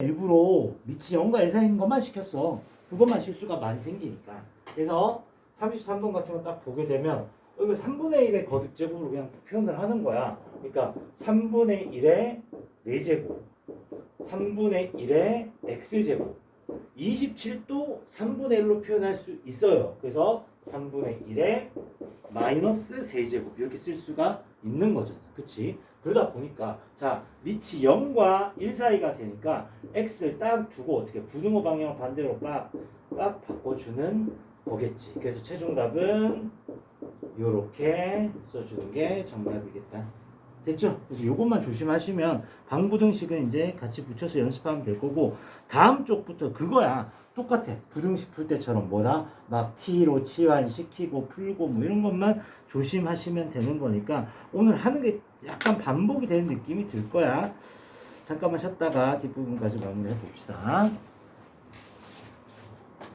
일부러 0과 1 사이인 것만 시켰어. 그것만 실수가 많이 생기니까. 그래서 33번 같은 거 딱 보게 되면 어, 이거 3분의 1의 거듭제곱으로 그냥 표현을 하는 거야. 그러니까 3분의 1의 4제곱, 3분의 1의 x제곱, 27도 3분의 1로 표현할 수 있어요. 그래서 3분의 1의 마이너스 세제곱 이렇게 쓸 수가 있는 거잖아. 그치? 그러다 보니까 자 밑이 0과 1 사이가 되니까 x를 딱 두고 어떻게 부등호 방향 반대로 빡, 빡 바꿔주는 거겠지. 그래서 최종 답은 요렇게 써주는 게 정답이겠다. 됐죠? 그래서 요것만 조심하시면 방부등식은 이제 같이 붙여서 연습하면 될 거고 다음 쪽부터 그거야. 똑같아. 부등식 풀 때처럼 뭐다? 막 t로 치환시키고 풀고 뭐 이런 것만 조심하시면 되는 거니까 오늘 하는 게 약간 반복이 되는 느낌이 들 거야. 잠깐만 쉬었다가 뒷부분까지 마무리해 봅시다